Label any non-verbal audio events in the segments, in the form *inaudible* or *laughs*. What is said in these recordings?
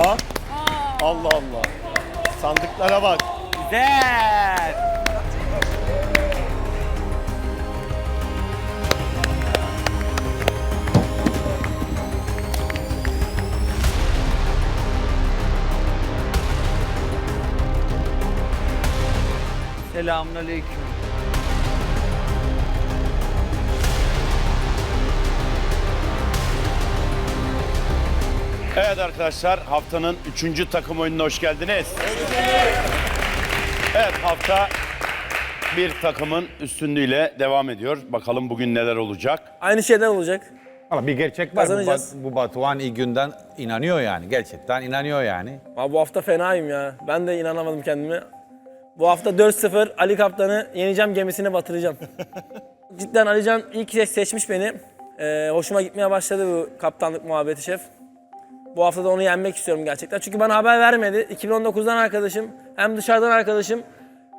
Allah Allah. Sandıklara bak. Güzel. Selamünaleyküm. Evet arkadaşlar haftanın üçüncü takım oyununa hoş geldiniz. Evet hafta bir takımın üstünlüğüyle devam ediyor. Bakalım bugün neler olacak. Aynı şeyler olacak. Ama bir gerçek var. Bu, Kazanacağız. Bat- bu Batuhan ilk günden inanıyor yani. Gerçekten inanıyor yani. Abi bu hafta fenayım ya. Ben de inanamadım kendime. Bu hafta 4-0 Ali Kaptan'ı yeneceğim gemisini batıracağım. *laughs* Cidden Alican iyi ki seçmiş beni. Ee, hoşuma gitmeye başladı bu kaptanlık muhabbeti şef. Bu hafta da onu yenmek istiyorum gerçekten. Çünkü bana haber vermedi. 2019'dan arkadaşım hem dışarıdan arkadaşım.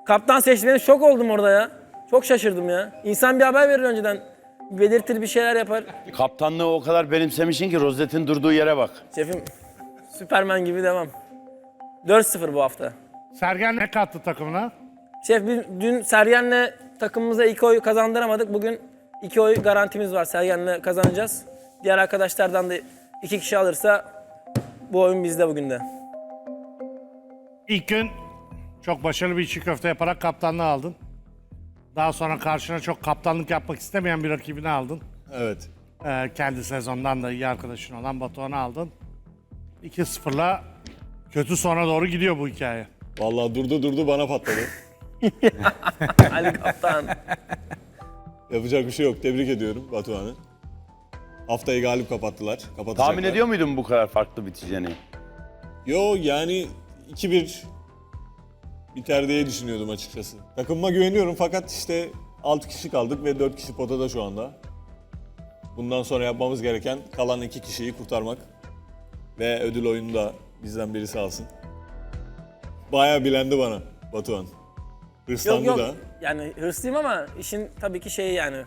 Kaptan seçti beni şok oldum orada ya. Çok şaşırdım ya. İnsan bir haber verir önceden. Belirtir bir şeyler yapar. Kaptanlığı o kadar benimsemişsin ki rozetin durduğu yere bak. Şefim Süpermen gibi devam. 4-0 bu hafta. Sergen ne kattı takımına? Şef biz dün Sergen'le takımımıza iki oy kazandıramadık. Bugün iki oy garantimiz var. Sergen'le kazanacağız. Diğer arkadaşlardan da iki kişi alırsa bu oyun bizde bugün de. İlk gün çok başarılı bir içi köfte yaparak kaptanlığı aldın. Daha sonra karşına çok kaptanlık yapmak istemeyen bir rakibini aldın. Evet. Ee, kendi sezondan da iyi arkadaşın olan Batuhan'ı aldın. 2-0'la kötü sona doğru gidiyor bu hikaye. Vallahi durdu durdu bana patladı. *laughs* Ali Kaptan. Yapacak bir şey yok. Tebrik ediyorum Batuhan'ı. Haftayı galip kapattılar. Kapatacaklar. Tahmin ediyor muydun bu kadar farklı biteceğini? Yo yani 2-1 biter diye düşünüyordum açıkçası. Takımıma güveniyorum fakat işte 6 kişi kaldık ve 4 kişi potada şu anda. Bundan sonra yapmamız gereken kalan 2 kişiyi kurtarmak. Ve ödül oyunu da bizden birisi alsın. Bayağı bilendi bana Batuhan. Hırslandı Yok yok. da. Yani hırslıyım ama işin tabii ki şeyi yani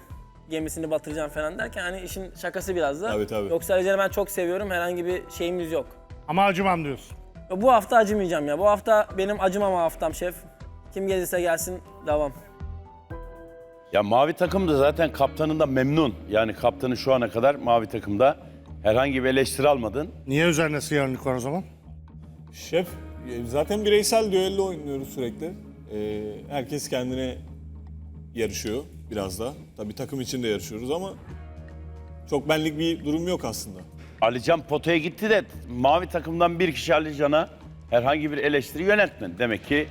gemisini batıracağım falan derken hani işin şakası biraz da. Tabii, tabii. Yoksa Alican'ı ben çok seviyorum. Herhangi bir şeyimiz yok. Ama acımam diyorsun. Bu hafta acımayacağım ya. Bu hafta benim acımama haftam şef. Kim gelirse gelsin devam. Ya mavi takım da zaten kaptanından memnun. Yani kaptanı şu ana kadar mavi takımda herhangi bir eleştiri almadın. Niye üzerine sıyarlık var o zaman? Şef, e, zaten bireysel düello oynuyoruz sürekli. Ee, herkes kendine yarışıyor biraz da. Tabii takım içinde yarışıyoruz ama çok benlik bir durum yok aslında. Alican potaya gitti de mavi takımdan bir kişi Alican'a herhangi bir eleştiri yöneltmedi. Demek ki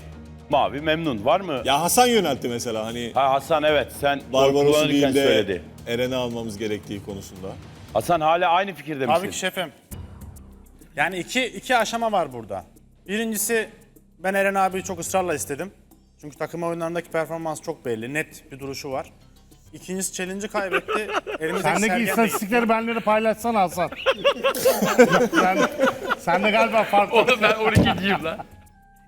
mavi memnun. Var mı? Ya Hasan yöneltti mesela hani Ha Hasan evet sen Barbaros'u kullanırken değil de söyledi. Eren'i almamız gerektiği konusunda. Hasan hala aynı fikirde misin? Tabii ki şefim. Yani iki, iki aşama var burada. Birincisi ben Eren abiyi çok ısrarla istedim. Çünkü takım oyunlarındaki performans çok belli. Net bir duruşu var. İkincisi challenge'ı kaybetti. *laughs* Elimizdeki Sendeki Sergen de istatistikleri benimle de paylaşsana Hasan. *laughs* sen, sen de galiba farklı. ben 12'ciyim lan.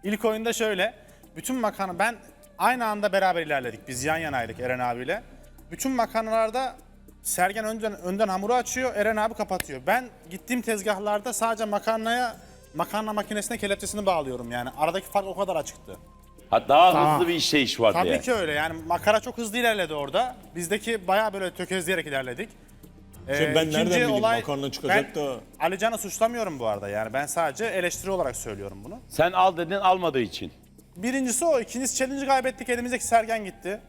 İlk oyunda şöyle. Bütün makarna ben aynı anda beraber ilerledik. Biz yan yanaydık Eren abiyle. Bütün makarnalarda Sergen önden, önden hamuru açıyor, Eren abi kapatıyor. Ben gittiğim tezgahlarda sadece makarnaya makarna makinesine kelepçesini bağlıyorum yani. Aradaki fark o kadar açıktı. Ha, daha hızlı bir işleyiş vardı Tabii yani. ki öyle yani makara çok hızlı ilerledi orada. Bizdeki bayağı böyle tökezleyerek ilerledik. Ee, Şey, ben nereden ikinci bileyim makarna çıkacak ben da- Alican'ı suçlamıyorum bu arada yani ben sadece eleştiri olarak söylüyorum bunu. Sen al dedin almadığı için. Birincisi o. İkincisi challenge'ı kaybettik. Elimizdeki Sergen gitti.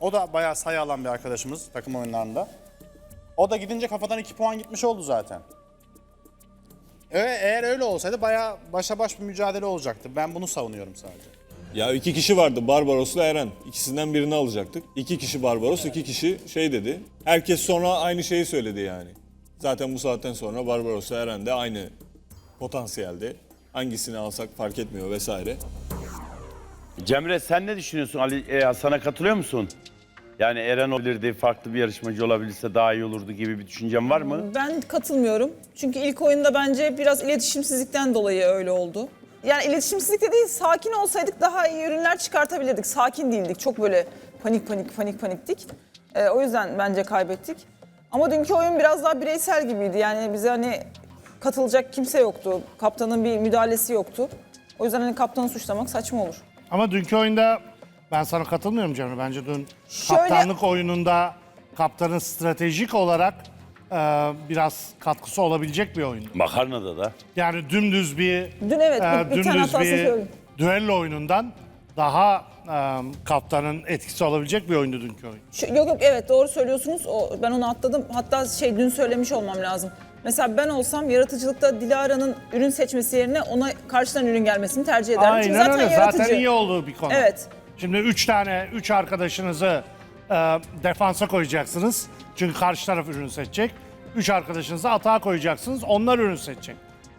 O da bayağı sayı alan bir arkadaşımız takım oyunlarında. O da gidince kafadan 2 puan gitmiş oldu zaten. Ee, eğer öyle olsaydı bayağı başa baş bir mücadele olacaktı. Ben bunu savunuyorum sadece. Ya iki kişi vardı Barbaros'la Eren. İkisinden birini alacaktık. İki kişi Barbaros, iki kişi şey dedi. Herkes sonra aynı şeyi söyledi yani. Zaten bu saatten sonra Barbaros'la Eren de aynı potansiyelde. Hangisini alsak fark etmiyor vesaire. Cemre sen ne düşünüyorsun? Ali e, Hasan'a katılıyor musun? Yani Eren olabilirdi, farklı bir yarışmacı olabilirse daha iyi olurdu gibi bir düşüncen var mı? Ben katılmıyorum. Çünkü ilk oyunda bence biraz iletişimsizlikten dolayı öyle oldu. Yani iletişimsizlik de değil, sakin olsaydık daha iyi ürünler çıkartabilirdik. Sakin değildik, çok böyle panik panik panik paniktik. Ee, o yüzden bence kaybettik. Ama dünkü oyun biraz daha bireysel gibiydi. Yani bize hani katılacak kimse yoktu. Kaptanın bir müdahalesi yoktu. O yüzden hani kaptanı suçlamak saçma olur. Ama dünkü oyunda ben sana katılmıyorum Cemre. Bence dün Şöyle- kaptanlık oyununda kaptanın stratejik olarak e, biraz katkısı olabilecek bir oyundu. Makarnada da. Yani dümdüz bir Dün evet, e, bir- bir tane dümdüz hatasını bir söyledim. düello oyunundan daha e, kaptanın etkisi olabilecek bir oyundu dünkü oyun. Şu- yok yok evet doğru söylüyorsunuz. O, ben onu atladım. Hatta şey dün söylemiş olmam lazım. Mesela ben olsam yaratıcılıkta Dilara'nın ürün seçmesi yerine ona karşıdan ürün gelmesini tercih ederim. Çünkü zaten öyle. yaratıcı. Zaten iyi olduğu bir konu. Evet. Şimdi üç tane, üç arkadaşınızı e, defansa koyacaksınız. Çünkü karşı taraf ürün seçecek. Üç arkadaşınızı atağa koyacaksınız. Onlar ürün seçecek.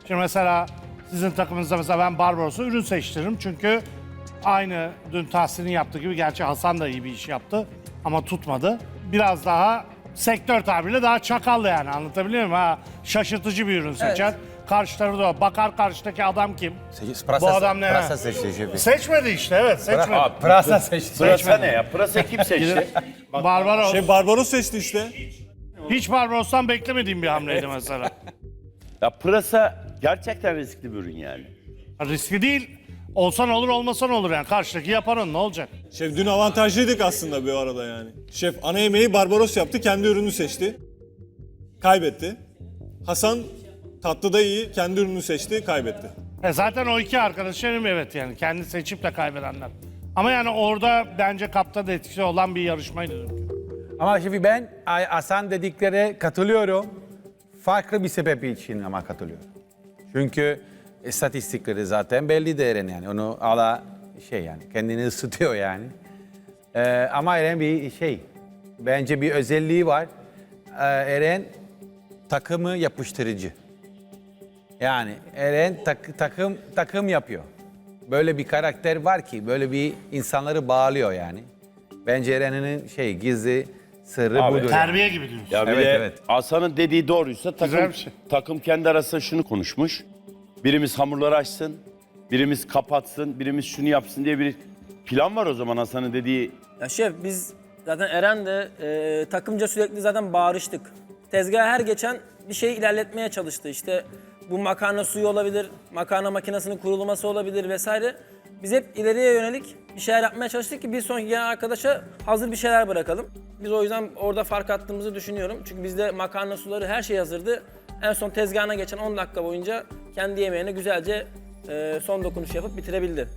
Şimdi mesela sizin takımınızda mesela ben Barbaros'a ürün seçtiririm. Çünkü aynı dün Tahsin'in yaptığı gibi gerçi Hasan da iyi bir iş yaptı ama tutmadı. Biraz daha sektör tabiriyle daha çakallı yani anlatabiliyor muyum? Ha, şaşırtıcı bir ürün seçer. Karşı tarafı da bakar karşıdaki adam kim? Bu adam ne? Pırasa seçti şefi. Seçmedi işte evet seçmedi. Aa, Pırasa seçti. Pırasa ne ya? Pırasa kim *laughs* seçti? Barbaros. Şey Barbaros seçti işte. Hiç Barbaros'tan beklemediğim bir hamleydi mesela. ya pırasa gerçekten riskli bir ürün yani. Riskli değil. Olsan olur olmasan olur yani. Karşıdaki yapar onu ne olacak? Şef dün avantajlıydık aslında bir arada yani. Şef ana yemeği Barbaros yaptı, kendi ürünü seçti. Kaybetti. Hasan tatlıda iyi, kendi ürünü seçti, kaybetti. E zaten o iki arkadaşlarım evet yani. Kendi seçip de kaybedenler. Ama yani orada bence kaptan etkisi olan bir yarışmaydı. Ama şefi ben Ay- Hasan dediklere katılıyorum. Farklı bir sebep için ama katılıyorum. Çünkü istatistikleri zaten belli de Eren yani. Onu ala şey yani kendini ısıtıyor yani. Ee, ama Eren bir şey, bence bir özelliği var. Ee, Eren takımı yapıştırıcı. Yani Eren tak- takım takım yapıyor. Böyle bir karakter var ki böyle bir insanları bağlıyor yani. Bence Eren'in şey gizli sırrı Abi, budur. Terbiye gibi diyorsun. Ya bir Evet, de evet. Hasan'ın dediği doğruysa takım, Güzel bir şey. takım kendi arasında şunu konuşmuş. Birimiz hamurları açsın, birimiz kapatsın, birimiz şunu yapsın diye bir plan var o zaman Hasan'ın dediği. Ya şef biz zaten Eren de e, takımca sürekli zaten bağırıştık. Tezgaha her geçen bir şey ilerletmeye çalıştı. İşte bu makarna suyu olabilir, makarna makinesinin kurulması olabilir vesaire. Biz hep ileriye yönelik bir şeyler yapmaya çalıştık ki bir sonraki gelen arkadaşa hazır bir şeyler bırakalım. Biz o yüzden orada fark attığımızı düşünüyorum. Çünkü bizde makarna suları her şey hazırdı. En son tezgahına geçen 10 dakika boyunca kendi yemeğine güzelce e, son dokunuş yapıp bitirebildi.